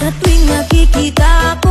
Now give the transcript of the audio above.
Sa tuwing nakikita kong